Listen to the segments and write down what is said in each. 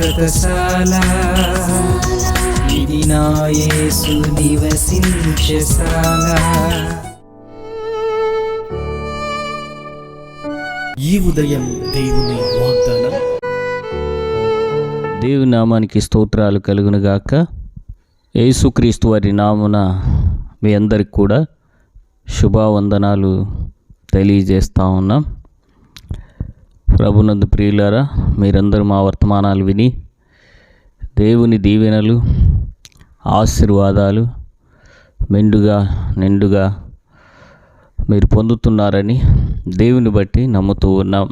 శాశ్వతశాల ఇది నా యేసు నివసించశాల ఈ ఉదయం దేవుని వాగ్దానం. దేవుని నామానికి స్తోత్రాలు కలుగునుగాక యేసుక్రీస్తు వారి నామున మీ అందరికి కూడా శుభావందనాలు తెలియజేస్తా ఉన్నాం. ప్రభునందు ప్రియులారా మీరందరూ మా వర్తమానాలు విని దేవుని దీవెనలు ఆశీర్వాదాలు మెండుగా నిండుగా మీరు పొందుతున్నారని దేవుని బట్టి నమ్ముతూ ఉన్నాం.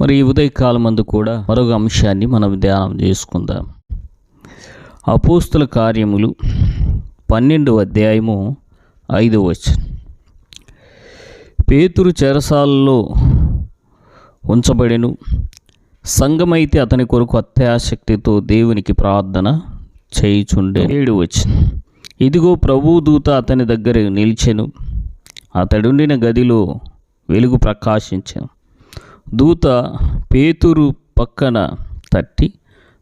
మరి ఈ ఉదయకాలం అందు కూడా మరొక అంశాన్ని మనం ధ్యానం చేసుకుందాం. అపోస్తుల కార్యములు పన్నెండు అధ్యాయము ఐదు వచనం. పేతురు చెరసాలలో ఉంచబడెను. సంఘమైతే అతని కొరకు అత్యాసక్తితో దేవునికి ప్రార్థన చేయుచుండే ఏడు వచ్చింది ఇదిగో ప్రభు దూత అతని దగ్గర నిలిచెను. అతడుండిన గదిలో వెలుగు ప్రకాశించాను. దూత పేతురు పక్కన తట్టి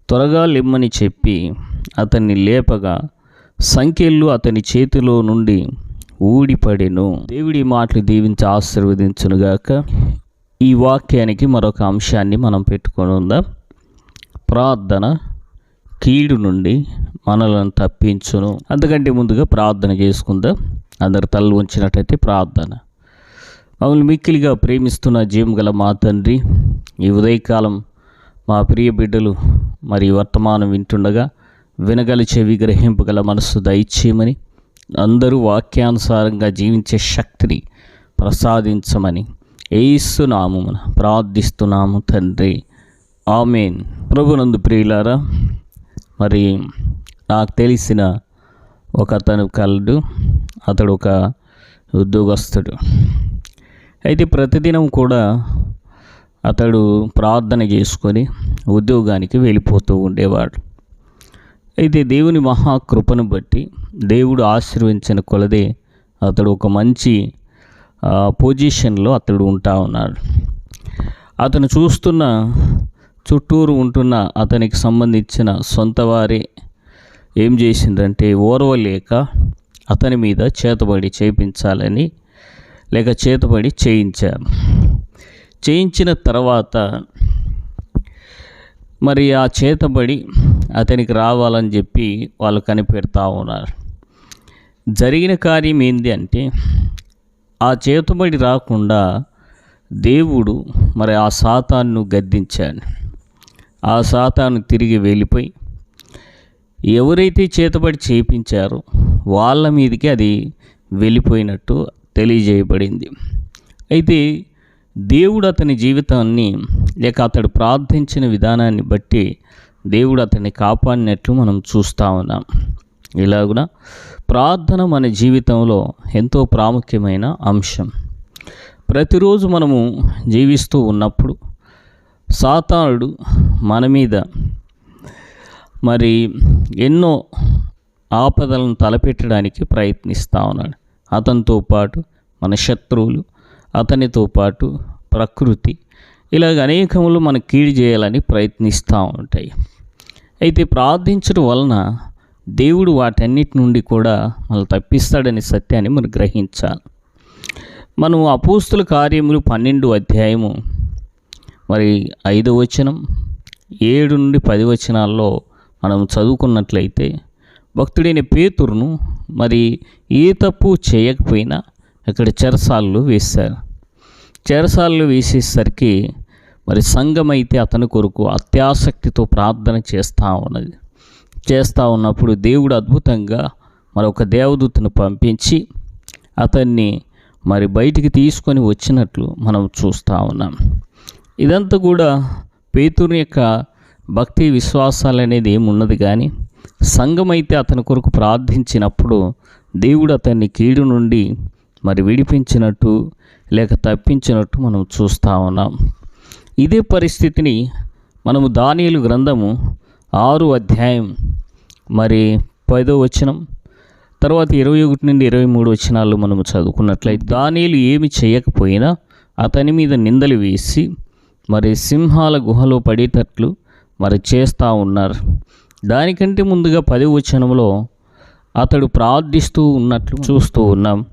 త్వరగా లిమ్మని చెప్పి అతన్ని లేపగా సంఖ్యలు అతని చేతిలో నుండి ఊడిపడెను. దేవుడి మాటలు దీవించి ఆశీర్వదించునుగాక. ఈ వాక్యానికి మరొక అంశాన్ని మనం పెట్టుకొని ఉందాం. ప్రార్థన కీడు నుండి మనలను తప్పించును. అంతకంటే ముందుగా ప్రార్థన చేసుకుందాం. అందరు తల్లు ఉంచినట్టయితే ప్రార్థన. మమ్మల్ని మిక్కిలిగా ప్రేమిస్తున్న జీవం గల మా తండ్రి ఈ ఉదయకాలం మా ప్రియ బిడ్డలు మరి వర్తమానం వింటుండగా వినగల చెవి గ్రహింపగల మనస్సు దయచేయమని అందరూ వాక్యానుసారంగా జీవించే శక్తిని ప్రసాదించమని ఏసు ప్రార్థిస్తున్నాము తండ్రి. ఆమెన్. ప్రభునందు ప్రియులారా మరి నాకు తెలిసిన ఒక అతను కలడు. అతడు ఒక ఉద్యోగస్తుడు. అయితే ప్రతిదినం కూడా అతడు ప్రార్థన చేసుకొని ఉద్యోగానికి వెళ్ళిపోతూ ఉండేవాడు. అయితే దేవుని మహాకృపను బట్టి దేవుడు ఆశీర్వించిన కొలదే అతడు ఒక మంచి పొజిషన్లో అతడు ఉంటా ఉన్నాడు. అతను చూస్తున్న చుట్టూరు ఉంటున్న అతనికి సంబంధించిన సొంత వారే ఏం చేసిందంటే ఓర్వలేక అతని మీద చేతబడి చేయించాలని లేక చేతబడి చేయించారు. చేయించిన తర్వాత మరి ఆ చేతబడి అతనికి రావాలని చెప్పి వాళ్ళు కనిపెడతా ఉన్నారు. జరిగిన కార్యం ఏంటి అంటే ఆ చేతుబడి రాకుండా దేవుడు మరి ఆ సాతాన్ను గద్దించాడు. ఆ సాతాను తిరిగి వెళ్ళిపోయి ఎవరైతే చేతబడి చేయించారో వాళ్ళ మీదకి అది వెళ్ళిపోయినట్టు తెలియజేయబడింది. అయితే దేవుడు అతని జీవితాన్ని లేక అతడు ప్రార్థించిన విధానాన్ని బట్టి దేవుడు అతన్ని కాపాడినట్లు మనం చూస్తూ ఉన్నాం. ఇలాగున? ప్రార్థన మన జీవితంలో ఎంతో ప్రాముఖ్యమైన అంశం. ప్రతిరోజు మనము జీవిస్తూ ఉన్నప్పుడు సాతానుడు మన మీద మరి ఎన్నో ఆపదలను తలపెట్టడానికి ప్రయత్నిస్తూ ఉన్నాడు. అతనితో పాటు మన శత్రువులు అతనితో పాటు ప్రకృతి ఇలాగ అనేకములు మన కీడు చేయాలని ప్రయత్నిస్తూ ఉంటాయి. అయితే ప్రార్థించడం వలన దేవుడు వాటన్నిటి నుండి కూడా మనల్ని తప్పిస్తాడనే సత్యాన్ని మనం గ్రహించాలి. మనం అపోస్తుల కార్యములు పన్నెండు అధ్యాయము మరి ఐదో వచనం ఏడు నుండి పది వచనాల్లో మనం చదువుకున్నట్లయితే భక్తుడైన పేతురును మరి ఏ తప్పు చేయకపోయినా అక్కడ చెరసాల్లో వేశారు. చెరసాల్లో వేసేసరికి మరి సంఘం అయితే అతని కొరకు అత్యాసక్తితో ప్రార్థన చేస్తూ ఉన్నది. చేస్తూ ఉన్నప్పుడు దేవుడు అద్భుతంగా మరొక దేవదూతను పంపించి అతన్ని మరి బయటికి తీసుకొని వచ్చినట్లు మనం చూస్తూ ఉన్నాం. ఇదంతా కూడా పేతుని యొక్క భక్తి విశ్వాసాలు అనేది ఏమున్నది కానీ సంఘమైతే అతని కొరకు ప్రార్థించినప్పుడు దేవుడు అతన్ని కీడు నుండి మరి విడిపించినట్టు లేక తప్పించినట్టు మనం చూస్తూ ఉన్నాం. ఇదే పరిస్థితిని మనము దానియలు గ్రంథము ఆరు అధ్యాయం. మరి పదో వచనం. తర్వాత ఇరవై ఒకటి నుండి ఇరవై మూడు వచనాలు మనము చదువుకున్నట్లయితే దానిలు ఏమి చేయకపోయినా అతని మీద నిందలు వేసి మరి సింహాల గుహలో పడేటట్లు మరి చేస్తూ ఉన్నారు. దానికంటే ముందుగా పది వచనంలో అతడు ప్రార్థిస్తూ ఉన్నట్లు చూస్తూ ఉన్నాం.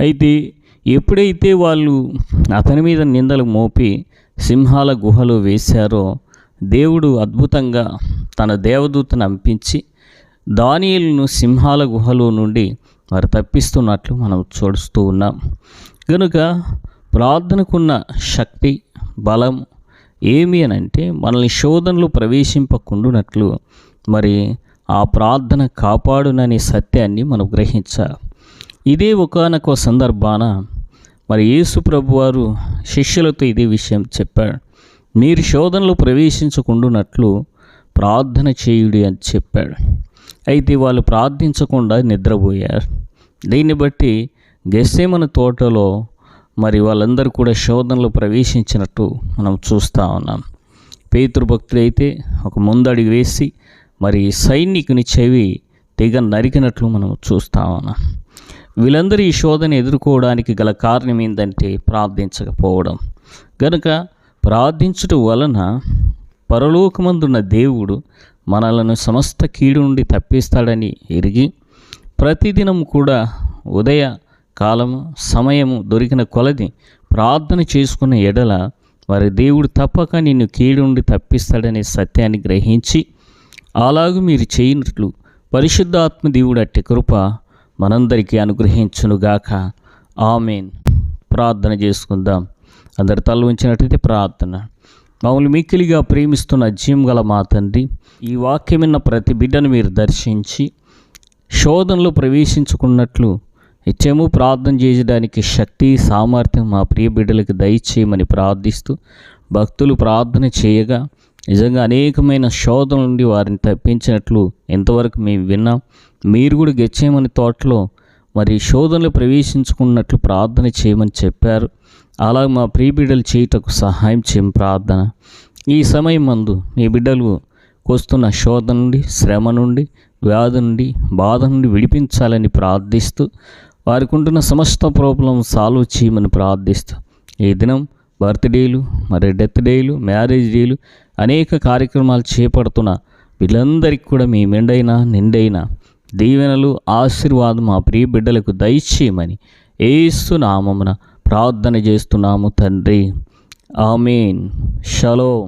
అయితే ఎప్పుడైతే వాళ్ళు అతని మీద నిందలు మోపి సింహాల గుహలో వేశారో దేవుడు అద్భుతంగా తన దేవదూతను అంపించి దానియులను సింహాల గుహలో నుండి మరి తప్పిస్తున్నట్లు మనం చూస్తూ ఉన్నాం. కనుక ప్రార్థనకున్న శక్తి బలం ఏమి అని అంటే మనల్ని శోధనలు ప్రవేశింపకుండునట్లు మరి ఆ ప్రార్థన కాపాడుననే సత్యాన్ని మనం గ్రహించాలి. ఇదే ఒకనొక సందర్భాన మరి యేసు ప్రభు వారు శిష్యులతో ఇదే విషయం చెప్పాడు. మీరు శోధనలు ప్రవేశించకుండునట్లు ప్రార్థన చేయుడి అని చెప్పాడు. అయితే వాళ్ళు ప్రార్థించకుండా నిద్రపోయారు. దీన్ని బట్టి గెస్సేమన తోటలో మరి వాళ్ళందరూ కూడా శోధనలు ప్రవేశించినట్టు మనం చూస్తూ ఉన్నాం. పేతృభక్తులు అయితే ఒక ముందడుగు వేసి మరి సైనికుని చెవి తెగ నరికినట్లు మనం చూస్తా ఉన్నాం. వీళ్ళందరూ ఈ శోధన ఎదుర్కోవడానికి గల కారణం ఏంటంటే ప్రార్థించకపోవడం. కనుక ప్రార్థించుట వలన పరలోకమందున్న దేవుడు మనలను సమస్త కీడు నుండి తప్పిస్తాడని ఎరిగి ప్రతిదినం కూడా ఉదయ కాలము సమయము దొరికిన కొలది ప్రార్థన చేసుకున్న ఎడల వారి దేవుడు తప్పక నిన్ను కీడు నుండి తప్పిస్తాడనే సత్యాన్ని గ్రహించి అలాగూ మీరు చేయనట్లు పరిశుద్ధాత్మ దేవుడు అట్టి కృప మనందరికీ అనుగ్రహించునుగాక. ఆమెన్. ప్రార్థన చేసుకుందాం. అందరి తల ఉంచినట్టయితే ప్రార్థన. మమ్మల్ని మిక్కిలిగా ప్రేమిస్తున్న జీవం గల మా తండ్రి ఈ వాక్యమిన్న ప్రతి బిడ్డను మీరు దర్శించి శోధనలో ప్రవేశించుకున్నట్లు నిత్యము ప్రార్థన చేయడానికి శక్తి సామర్థ్యం మా ప్రియ బిడ్డలకు దయచేయమని ప్రార్థిస్తూ భక్తులు ప్రార్థన చేయగా నిజంగా అనేకమైన శోధన నుండి వారిని తప్పించినట్లు ఎంతవరకు మేము విన్నాం. మీరు కూడా గెచ్చేయమని తోటలో మరి శోధనలు ప్రవేశించుకున్నట్లు ప్రార్థన చేయమని చెప్పారు. అలా మా ప్రియ బిడ్డలు చేయుటకు సహాయం చేయం ప్రార్థన. ఈ సమయం మందు మీ బిడ్డలు వస్తున్న శోధన నుండి శ్రమ నుండి వ్యాధి నుండి బాధ నుండి విడిపించాలని ప్రార్థిస్తూ వారికి ఉంటున్న సమస్త ప్రాబ్లం సాల్వ్ చేయమని ప్రార్థిస్తూ ఈ దినం బర్త్డేలు మరి డెత్ డేలు మ్యారేజ్ డేలు అనేక కార్యక్రమాలు చేపడుతున్న వీళ్ళందరికీ కూడా మీ మెండైన నిండైన దీవెనలు ఆశీర్వాదం మా ప్రియ బిడ్డలకు దయచేయమని ఏసు నామమున ప్రార్థన చేస్తున్నాము తండ్రి. ఆమెన్. షలో.